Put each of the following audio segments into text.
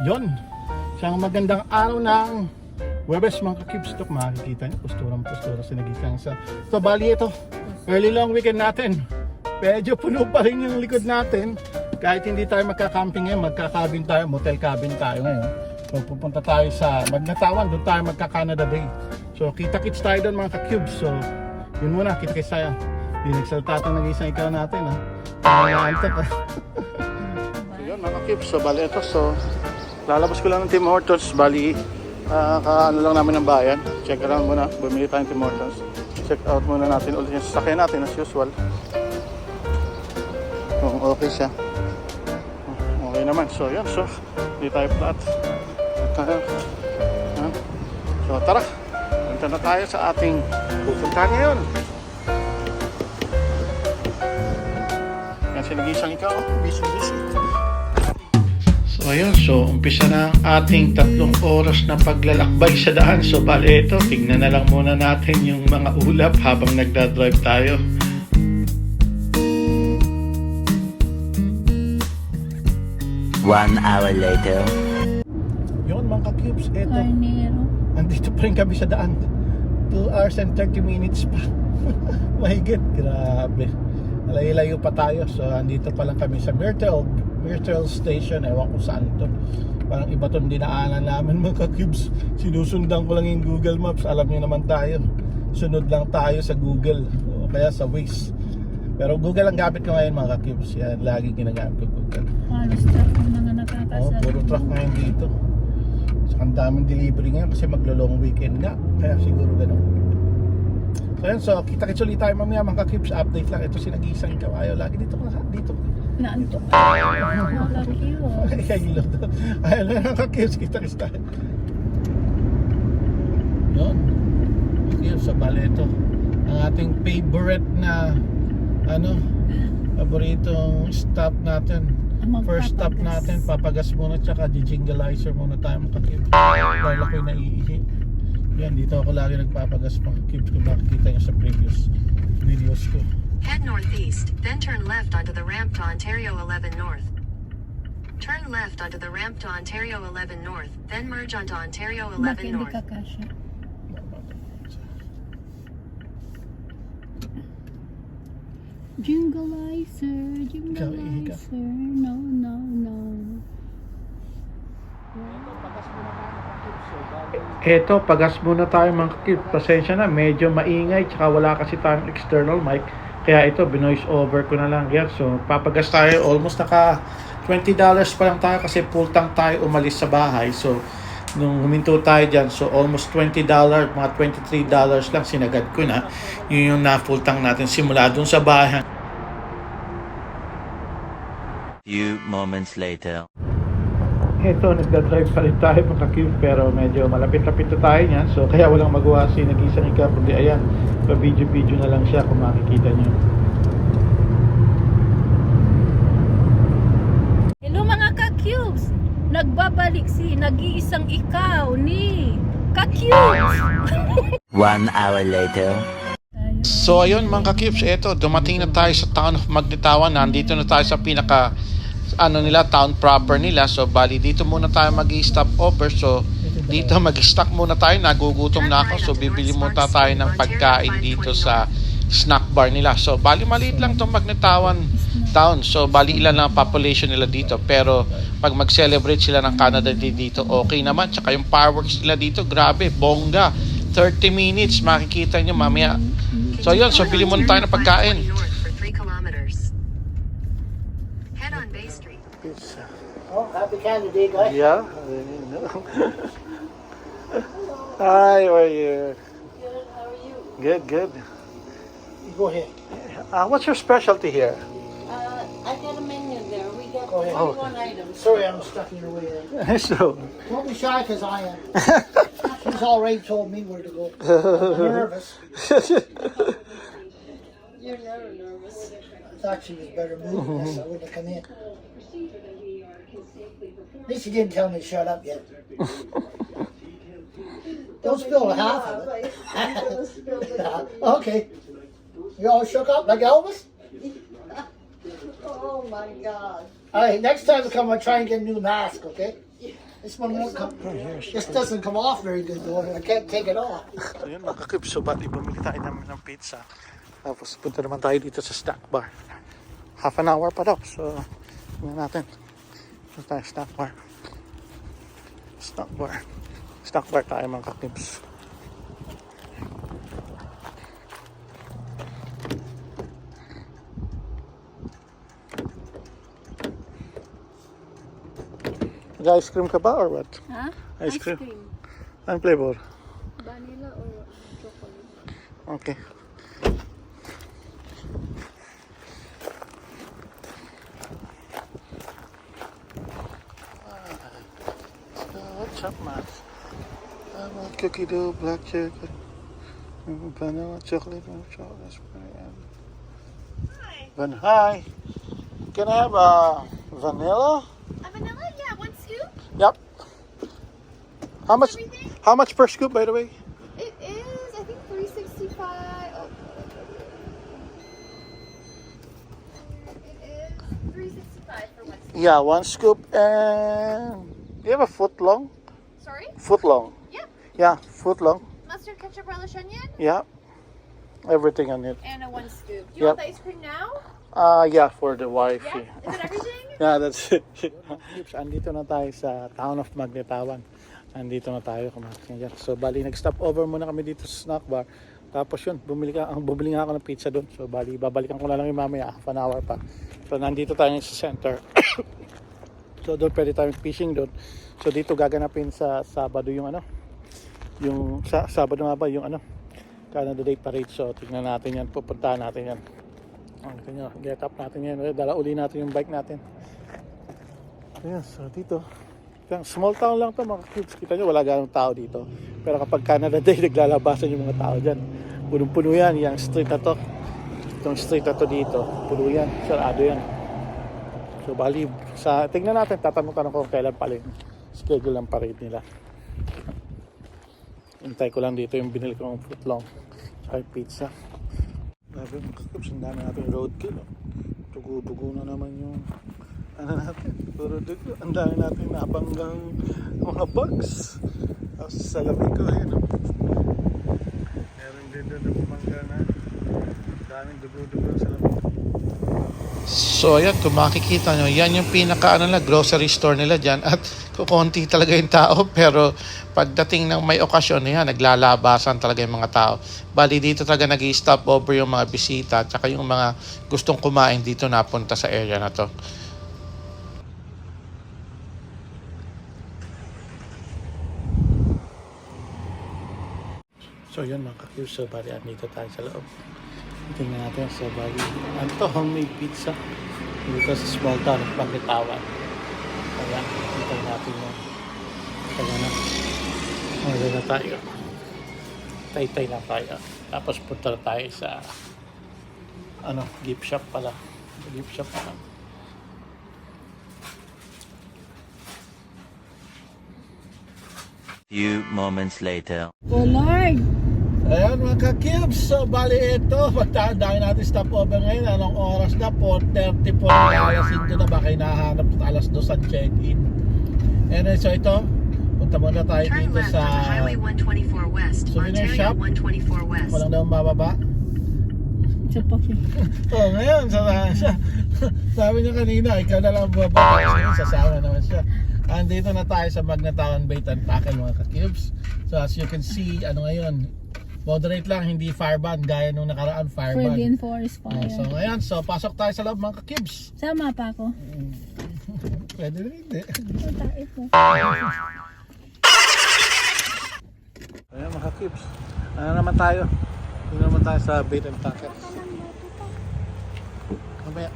Yon. Siyang magandang araw ng Webes mga ka-cubes Ito, makikita niyo, posturang postura sa nagitang sa So, bali ito, early long weekend natin. Medyo puno pa rin yung likod natin. Kahit hindi tayo magka-camping ngayon, magka-cabin tayo, motel cabin tayo ngayon. So, pupunta tayo sa Magnatawan, doon tayo magka-Canada Day. So, kita-kits tayo doon mga ka-cubes. So, yun muna, kita-kits tayo. Hindi nagsalta itong nag-isang ikaw natin, ha? Ay, antok, ha? So yun mga cubes, so bali ito, so lalabas ko lang ng Tim Hortons, bali ah, kaano lang namin ng bayan, check around muna, bumili tayo ng Tim Hortons, check out muna natin ulit yung sasakyan natin as usual. Kung okay siya. Okay naman, so yun, so hindi tayo flat. So tara, punta na tayo sa ating pupuntahan ngayon. Yan sinagisang ikaw, busy busy. So ayun, so umpisa na ang ating tatlong oras na paglalakbay sa daan. So bali ito, tignan na lang muna natin yung mga ulap habang nagdadrive tayo. One hour later. Yun mga ka-cubes, ito. Carnero. Andito pa rin kami sa daan. 2 hours and 30 minutes pa. Mahigit, grabe. Layo-layo pa tayo. So, andito pa lang kami sa Myrtle, Myrtle Station. Ewan ko saan to. Parang iba tong dinaanan namin mga ka-cubes. Sinusundan ko lang yung Google Maps. Alam niyo naman tayo. Sunod lang tayo sa Google. O kaya sa Waze. Pero Google ang gamit ko ngayon mga ka-cubes. Yan, lagi ginagamit ko Google. Halos truck yung mga nakakasal. puro truck ngayon dito. So, ang daming delivery ngayon kasi maglo-long weekend nga. Kaya siguro ganun. So yun, so kita-kits ulit tayo mamaya mga ka-cubes. Update lang. Ito si nag-iisang ikaw. Ayaw, lagi dito na. Dito. Naantok. Wala cute. Ay, kayo Ayaw lang mga ka-cubes. Kita-kits tayo. Yun. Okay, so bale ito. Ang ating favorite na ano, paboritong stop natin. First stop natin, papagas muna tsaka jingleizer muna tayo mga kakibs. Dahil ako'y naiihi. Yan, dito ako lagi nagpapagas mga kakibs kung makikita nyo sa previous videos ko. Head northeast, then turn left onto the ramp to Ontario 11 North. Turn left onto the ramp to Ontario 11 North, then merge onto Ontario Bakit 11 hindi North. ka? Jingleizer, jingleizer, no, no, no. Eto, pagas muna tayo mga kakibs. Pasensya na, medyo maingay tsaka wala kasi tayong external mic. Kaya ito, binoise over ko na lang yan. So, papagas tayo. Almost naka $20 pa lang tayo kasi full tank tayo umalis sa bahay. So, nung huminto tayo dyan, so almost $20, mga $23 lang sinagad ko na. Yun yung na full tank natin simula dun sa bahay. Few moments later. Ito, nagdadrive pa rin tayo mga cube pero medyo malapit-lapit na tayo niyan. So, kaya walang magawa si nag-isang ika. Kundi ayan, pa-video-video na lang siya kung makikita niyo. Hello mga ka-cubes! Nagbabalik si nag-iisang ikaw ni ka-cubes! One hour later. So ayun mga ka-cubes, eto, dumating na tayo sa town of Magnetawan. Nandito na tayo sa pinaka ano nila, town proper nila. So bali dito muna tayo mag-stop over. So dito mag-stock muna tayo. Nagugutom na ako. So bibili muna tayo ng pagkain dito sa snack bar nila. So bali maliit lang tong Magnetawan town. So bali ilan lang ang population nila dito. Pero pag mag-celebrate sila ng Canada Day dito, okay naman. Tsaka yung fireworks nila dito, grabe, bongga. 30 minutes, makikita nyo mamaya. So yun, so bili muna tayo ng pagkain. Happy Canada Day, guys. Yeah. Hi, how are you? Good, how are you? Good, good. You go ahead. Uh, what's your specialty here? Uh, I got a menu there. We got Go ahead. 21 items. Sorry, I'm stuck in your way there. so, Don't be shy, because I am. She's already told me where to go. I'm nervous. You're never nervous. I thought she was better moving this. I wouldn't have come in. At least she didn't tell me to shut up yet. Don't spill half of it. okay. You all shook up like Elvis? Oh my God. All right, next time I come, I'll try and get a new mask, okay? This one won't come. This doesn't come off very good though. I can't take it off. So yun mga kakibs, so bali bumili tayo namin ng pizza. Tapos punta naman tayo dito sa snack bar. Half an hour pa daw. So, tingnan natin. Punta tayo snack bar. Snack bar. Snack bar tayo mga kakibs. Nag-ice cream ka ba or what? Ha? Ice cream. Anong flavor? Vanilla or chocolate? Okay. Uh, what's up, man? Cookie dough, black chocolate, vanilla chocolate, and chocolate. raspberry, and- Van hi. Can I have a vanilla? A vanilla? Yeah, one scoop. Yep. How much? Everything? How much per scoop, by the way? It is, I think, 365. Oh. It is 365 for one scoop. Yeah, one scoop and you have a foot long? Foot long. Yeah. Yeah, foot long. Mustard, ketchup, relish, onion, Yeah. Everything on it. and a one scoop. Do you Yep. want the ice cream now? Uh, yeah, for the wife. Yeah? Is it everything? Yeah, that's it. Andito na tayo sa town of Magnetawan. Andito na tayo kumain dyan. So, bali, nag-stop over muna kami dito sa snack bar. Tapos yun, bumili, ka, ang bumili nga ako ng pizza doon. So, bali, babalikan ko na lang yung mamaya, half an hour pa. So, nandito tayo sa center. so, doon pwede tayong fishing doon. So, dito gaganapin sa Sabado yung ano, yung sa Sabado nga ba, yung ano, Canada Day Parade. So, tignan natin yan, pupuntahan natin yan. Ang kanya, get up natin yan. Dala uli natin yung bike natin. Ayan, so dito. Small town lang to mga kids. Kita nyo, wala ganong tao dito. Pero kapag Canada Day, naglalabasan yung mga tao dyan. Punong-puno yan, yung street na to. Itong street na to dito. Puno yan, sarado yan. So bali, sa, tingnan natin, tatanong-tanong ko kailan pala yung schedule ng parade nila. Hintay ko lang dito yung binili ko ng footlong. Tsaka pizza. Grabe mga kakips, ang dami natin roadkill. Oh. Tugo-tugo na naman yung ano natin, puro dugo. Ang dami natin nabanggang mga bugs. Tapos sa lamig ko, ayun. Oh. Meron din doon na bumangga na. Daming dugo-dugo sa lamig. So ayan, kung makikita nyo, yan yung pinaka ano na, grocery store nila dyan at kukunti talaga yung tao pero pagdating ng may okasyon, yan, naglalabasan talaga yung mga tao. Bali dito talaga nag stop over yung mga bisita at saka yung mga gustong kumain dito napunta sa area na to. So yun mga kakiyos, so bali andito tayo sa loob. Tingnan natin sa bali. Ano to, homemade pizza. Dito sa small town of Pagkitawan. Kaya, tingnan natin yung taga na. Ano na tayo. Tay-tay na tayo. Tapos punta na tayo sa ano, gift shop pala. Gift shop pala. Few moments later. Oh Lord! Ayan mga ka-cubes, so bali ito, pagtandaan natin stopover ngayon, anong oras na? 4.30 po, alas 5 na ba kayo nahanap at alas 2 ang check-in. Anyway, so ito, punta muna tayo Turn dito sa, Highway 124 West, Souvenir Ontario shop? 124 West. walang. Sa paki. Oh, ngayon, sa, siya, sabi niya kanina, ikaw na lang bababa, kasi sasama naman siya. Andito na tayo sa Magnatawan Bait and Tackle mga ka-cubes. So as you can see, ano ngayon, moderate lang, hindi fireban, gaya nung nakaraan fireban. Friggin' forest Oh, fire. so ngayon, so pasok tayo sa loob mga ka-cubes. Sama pa ako. Pwede rin hindi. Punta ito. Ayan mga ka-cubes. Ano naman tayo? Ano naman tayo sa bait and tackle? Mamaya.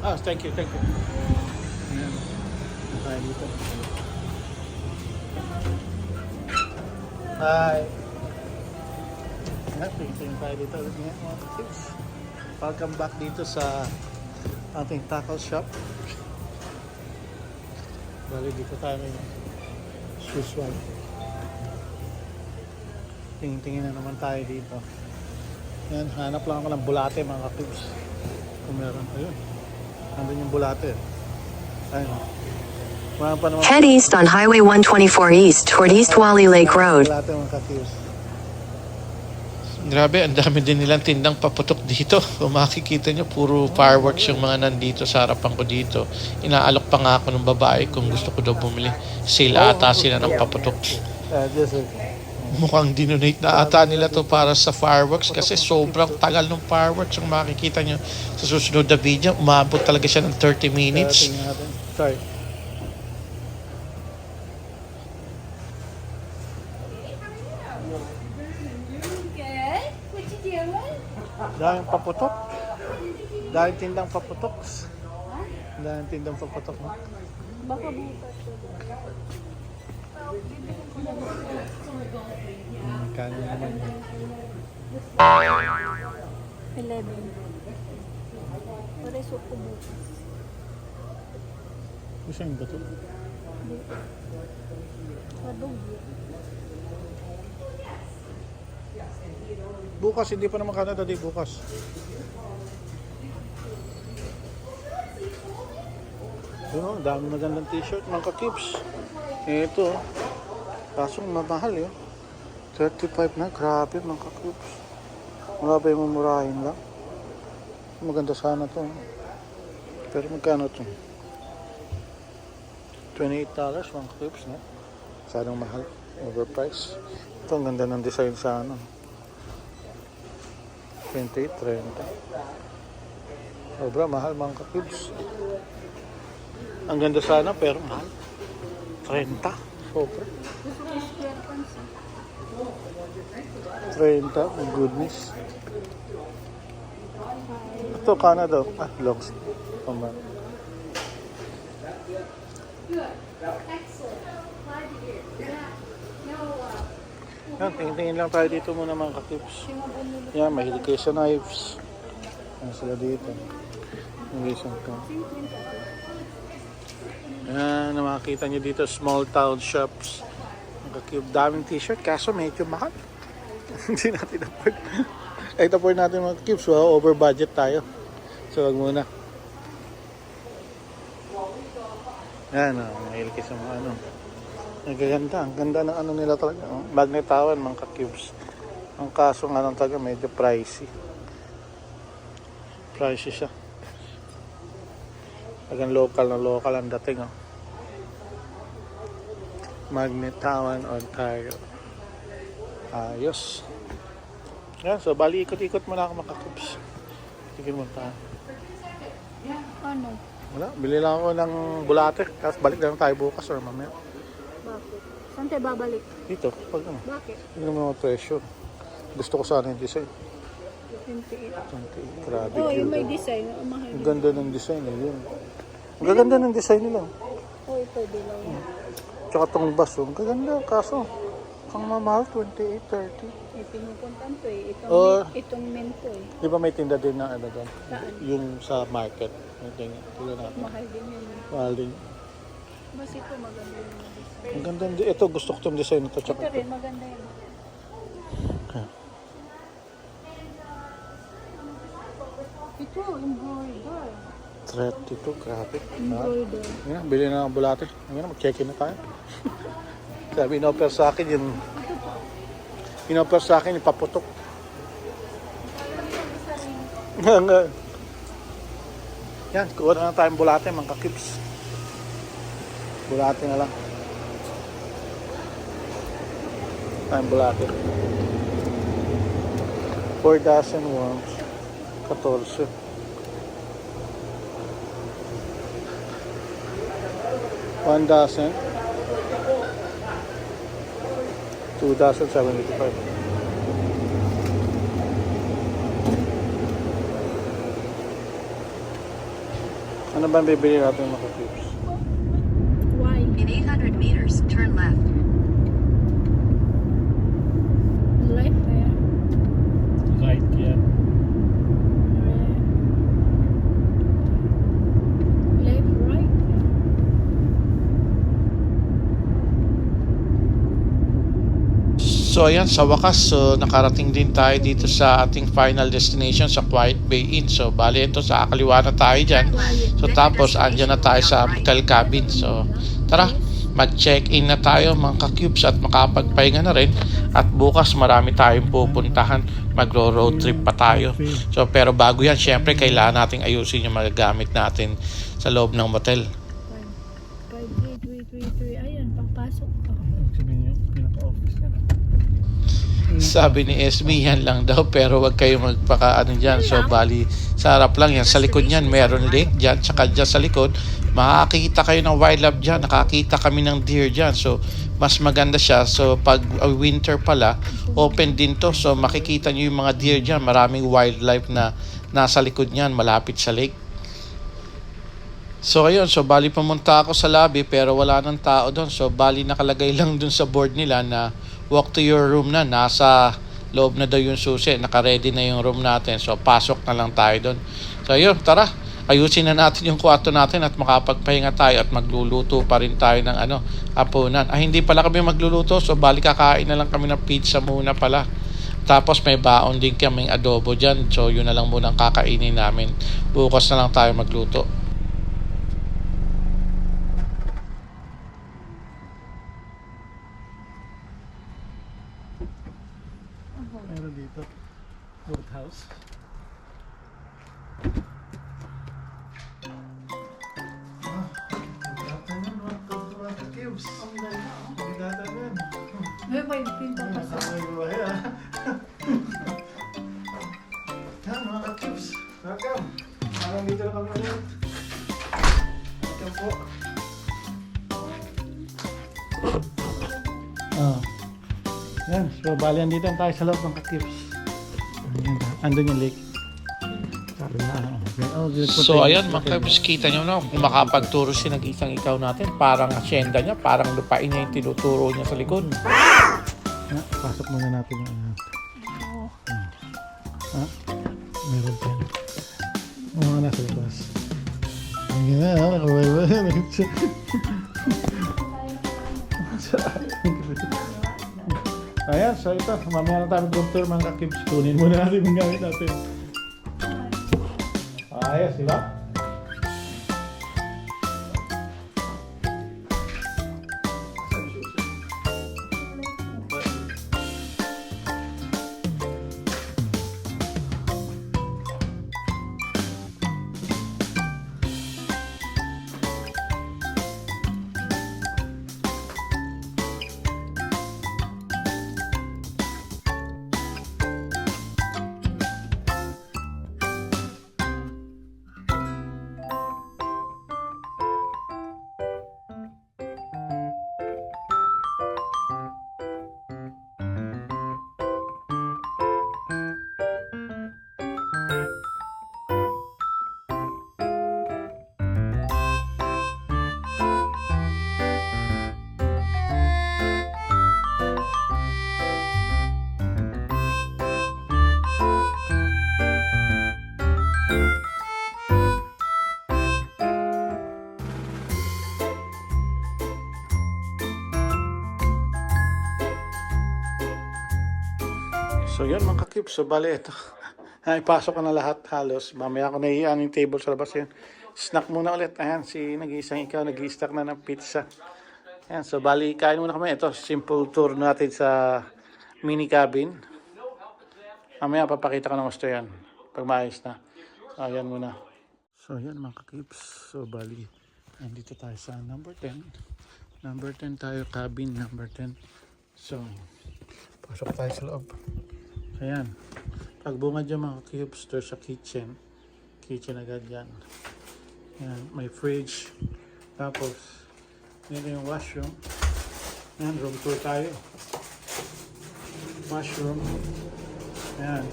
Ah, thank you, thank you. Ayan. Tayo dito. Hi. Ayan, tingin tayo dito ulit ngayon mga ka-cubes. Welcome back dito sa ating tackle shop. Bali dito tayo ngayon. Usual. Tingin-tingin na naman tayo dito. Yan, hanap lang ako ng bulate mga kapibs. Kung meron. Ayun. Nandun yung bulate. Ayun. Head east on Highway 124 East toward East Wally Lake Road. Grabe, ang dami din nilang tindang paputok dito. Kung makikita nyo, puro fireworks yung mga nandito sa harapan ko dito. Inaalok pa nga ako ng babae kung gusto ko daw bumili. Sale ata sila ng paputok. Uh, Mukhang dinonate na ata nila to para sa fireworks kasi sobrang tagal ng fireworks. Kung makikita nyo sa susunod na video, umabot talaga siya ng 30 minutes. Sorry. Good. What you doing? Daming paputok. Daming tindang paputok. Daming tindang paputok. Baka bukas. Kano naman yun. 11. Pareso ko bukas. Gusto nyo ba ito? Kadog. Bukas, hindi pa naman Canada Day bukas. Yun oh, dami magandang t-shirt, mga kakibs. Ito, oh. kaso mamahal yun. 35 na, grabe mga kakibs. Wala pa yung mamurahin lang. Maganda sana to. oh. Pero magkano to? $28 mga kakibs, no? Sanang mahal, overpriced. Ito, ang ganda ng design sa ano. 28, 30. Sobra mahal mga kakibs. Ang ganda sana pero mahal. 30. Sobra. 30. My goodness. Ito Canada. Ah, long sleeve. Tama. Yan, tingin-tingin lang tayo dito muna mga kakibs. Yan, mahilig kayo sa knives. Yan sila dito. Yung isang to. Yan, makikita nyo dito, small town shops. Ang kakib, daming t-shirt, kaso medyo mahal. Hindi natin afford. Kahit afford natin mga kakibs, wow, over budget tayo. So, wag muna. Yan, oh, mahilig kayo sa mga ano. Ang ganda, ang ganda ng ano nila talaga. Oh. Magnetawan, mga kakibs. Ang kaso nga lang talaga, medyo pricey. Pricey siya. Talagang local na local ang dating. Oh. Magnetawan, Ontario. Ayos. Yan, so bali ikot-ikot muna ako mga kakibs. Tigil mo tayo. Ano? Wala, bili lang ako ng bulate. Tapos balik lang tayo bukas or mamaya. Bakit? Saan tayo babalik? Dito, pag ano. Bakit? Hindi naman mga treasure. Gusto ko sana yung design. 28. 28. Grabe, Oh, yung may design. Ang mahal. Ang ganda ng design eh, yun. Ang gaganda ng design nila. Oh, pwede lang. yan. Tsaka tong baso, ang gaganda. Kaso, ang mamahal, 28, 30. Eh, pinupuntan to eh. Itong, Oh. min- itong minto eh. Di ba may tinda din na ano doon? Saan? Yung sa market. May tinda. Mahal din yun. eh. Mahal din. Mas ito maganda design. Ang ganda. din- Ito, gusto ko tong design nito. Ito ito. rin, maganda yun. Ito, embroider. 32, grabe. Embroider. Yan, bili na ng bulate. Ngayon, mag-check-in na tayo. Sabi, in-offer sa akin yung... In-offer sa akin yung paputok. Yan, kuha na lang tayong bulate, mga kakips. Bulate na lang. Tayong bulate. 4 dozen worms. 14. One dozen. Two dozen seventy-five. Ano ba bibili natin mga tips? Why? In 800 meters, turn left. Life eh. Right, yeah. Left, right. So ayan, sa wakas, so nakarating din tayo dito sa ating final destination sa Quiet Bay Inn. So bali ito sa kaliwa na tayo dyan. So tapos andyan na tayo sa hotel cabin. So Tara, mag-check-in na tayo mga ka-cubes at makapagpahinga na rin. At bukas marami tayong pupuntahan. Magro-road trip pa tayo. So, pero bago yan, syempre kailangan nating ayusin yung magagamit natin sa loob ng motel. Sabi ni SB, yan lang daw pero wag kayo magpaka ano dyan. So bali, sa harap lang yan. Sa likod niyan, meron lake dyan. Tsaka dyan sa likod, makakita kayo ng wildlife dyan. Nakakita kami ng deer dyan. So mas maganda siya. So pag uh, winter pala, open din to. So makikita nyo yung mga deer dyan. Maraming wildlife na nasa likod niyan, malapit sa lake. So ayun, so bali pumunta ako sa lobby pero wala nang tao doon. So bali nakalagay lang doon sa board nila na walk to your room na. Nasa loob na daw yung susi. Naka-ready na yung room natin. So pasok na lang tayo doon. So ayun, tara. Ayusin na natin yung kwarto natin at makapagpahinga tayo at magluluto pa rin tayo ng ano, hapunan. Ah, hindi pala kami magluluto. So bali kakain na lang kami ng pizza muna pala. Tapos may baon din kaming adobo dyan. So yun na lang muna ang kakainin namin. Bukas na lang tayo magluto. May may pinto pa sa... Ay, buhay ah. Yan, mga cubes. Welcome. Parang dito na kami ulit. Welcome po. Ah. Yan, so bali andito tayo sa loob ng. Ayan, andun yung lake. Ano. Oh, So ayan mga kabis, kita nyo na kung makapagturo si nag-isang ikaw natin, parang asyenda niya, parang lupain niya yung tinuturo niya sa likod. Pasok muna natin yung ano. Hmm. Ha? Meron dyan. Oo, oh, nasa labas. Ang gina, ha? Kaway ba? Ayan, so ito, mamaya na tayo tour mga kakibs. Kunin muna natin yung gamit natin. Ayos, di ba? Yun mga kakip, so bali ito. Ay, pasok ko na lahat halos. Mamaya ako nahihiyan yung table sa labas yan. Snack muna ulit. Ayan, si nag-iisang ikaw, nag-i-stack na ng pizza. Ayan, so bali, kain muna kami. Ito, simple tour natin sa mini cabin. Mamaya papakita ko ng gusto yan. Pag maayos na. So, ayan muna. So, yan mga kakips. So, bali, nandito tayo sa number 10. Number 10 tayo, cabin number 10. So, pasok tayo sa loob. Ayan. Pagbunga dyan mga cubes, there's a kitchen. Kitchen agad yan. Ayan, may fridge. Tapos, yan yung washroom. Ayan, room tour tayo. Washroom. Ayan.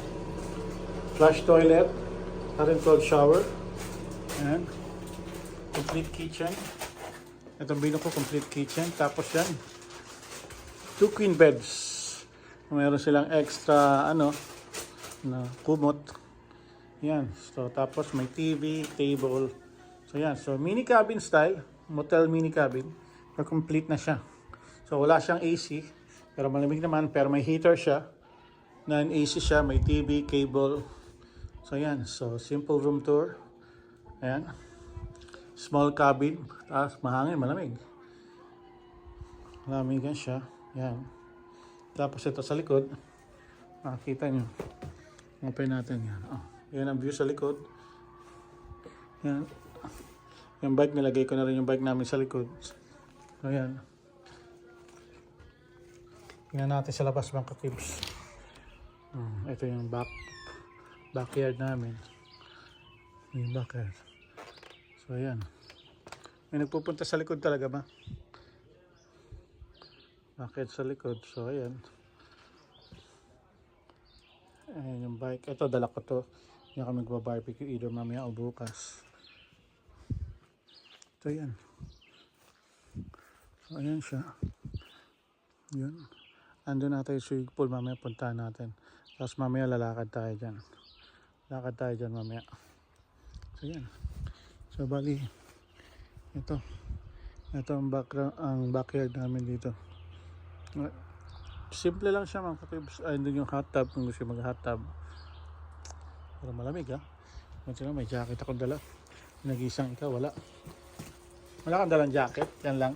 Flush toilet. And cold shower. Ayan. Complete kitchen. Itong bino ko, complete kitchen. Tapos yan. Two queen beds. Meron silang extra, ano, na kumot. Yan. So, tapos may TV, table. So, yan. So, mini cabin style. Motel mini cabin. So, complete na siya. So, wala siyang AC. Pero malamig naman. Pero may heater siya. Non-AC siya. May TV, cable. So, yan. So, simple room tour. Ayan. Small cabin. Tapos, mahangin, malamig. Lamigan siya. Yan. Tapos ito sa likod. Makikita nyo. Open natin yan. Oh, yan ang view sa likod. Yan. Yung bike, nilagay ko na rin yung bike namin sa likod. So, yan. Tingnan natin sa labas mga kakibs. Hmm, ito yung back backyard namin. Yung backyard. So, yan. May nagpupunta sa likod talaga ba? Backyard sa likod. So, ayan. Ayan yung bike. Ito, dala ko to. Hindi kami magbabarbecue either mamaya o bukas. Ito yan. So, ayan siya. Yun. Andun natin yung swimming pool. Mamaya puntahan natin. Tapos mamaya lalakad tayo dyan. Lakad tayo dyan mamaya. So, yan. So, bali. Ito. Ito ang, background, ang backyard namin dito. Simple lang siya mga kakibs. Ay, doon yung hot tub kung gusto mag hot tub. Pero malamig ha. Kasi lang, may jacket akong dala. Nag-isang ikaw, wala. Wala kang dalang jacket. Yan lang.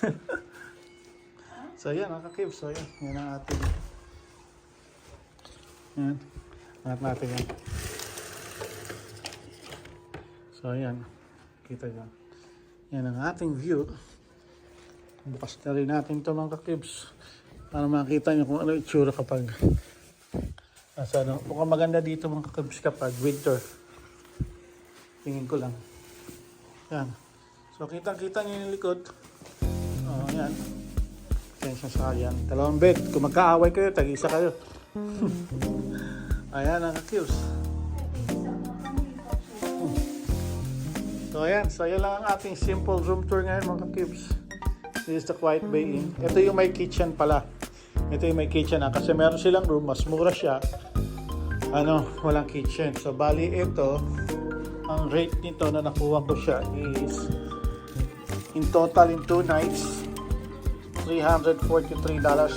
so yan mga kakibs. So yan. Yan ang ating. Yan. Angat natin yan. So yan. Kita nyo. Yan ang ating view. Bukas na rin natin ito mga kakibs para makita nyo kung ano itsura kapag nasa ano. Mukhang maganda dito mga kakibs kapag winter. Tingin ko lang. Yan. So kitang kita nyo yung likod. Oh, yan. Attention sa yan. Dalawang bed. Kung magkaaway kayo, tag-isa kayo. Ayan ang kakibs. So ayan, so yan lang ang ating simple room tour ngayon mga kakibs. This is the Quiet Bay Inn. Ito yung may kitchen pala. Ito yung may kitchen ha. Kasi meron silang room, mas mura siya. Ano, walang kitchen. So bali ito, ang rate nito na nakuha ko siya is in total in 2 nights, $343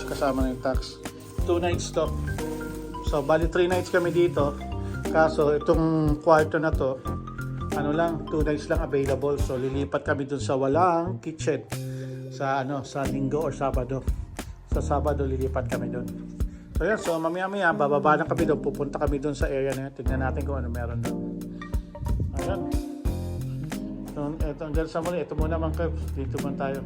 kasama na yung tax. 2 nights to. So bali 3 nights kami dito. Kaso itong kwarto na to, ano lang, 2 nights lang available. So lilipat kami dun sa walang kitchen sa ano sa linggo or sabado. Sa sabado lilipat kami doon. So yan, so mamaya maya bababa na kami doon, pupunta kami doon sa area na yun. Tignan natin kung ano meron doon. Ayan. So, ito hanggang sa muli, ito muna mga kabs. Dito man tayo.